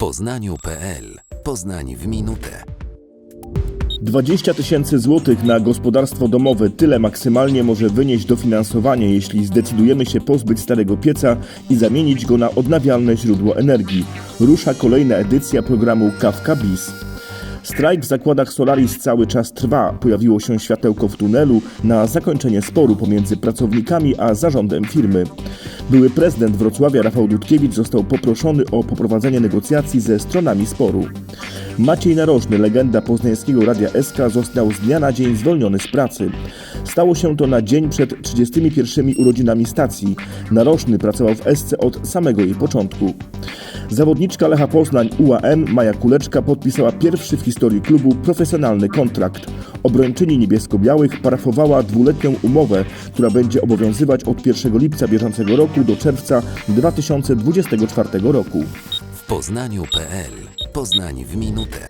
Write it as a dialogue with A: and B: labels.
A: poznaniu.pl Poznań w minutę.
B: 20 tysięcy złotych na gospodarstwo domowe tyle maksymalnie może wynieść dofinansowanie, jeśli zdecydujemy się pozbyć starego pieca i zamienić go na odnawialne źródło energii. Rusza kolejna edycja programu Kawka Bis. Strajk w zakładach Solaris cały czas trwa. Pojawiło się światełko w tunelu na zakończenie sporu pomiędzy pracownikami a zarządem firmy. Były prezydent Wrocławia Rafał Dudkiewicz został poproszony o poprowadzenie negocjacji ze stronami sporu. Maciej Narożny, legenda poznańskiego Radia SK, został z dnia na dzień zwolniony z pracy. Stało się to na dzień przed 31 urodzinami stacji. Narożny pracował w SC od samego jej początku. Zawodniczka Lecha Poznań UAM Maja Kuleczka podpisała pierwszy w historii klubu profesjonalny kontrakt. Obrończyni niebiesko-białych parafowała dwuletnią umowę, która będzie obowiązywać od 1 lipca bieżącego roku do czerwca 2024 roku.
A: W poznaniu.pl Poznań w minutę.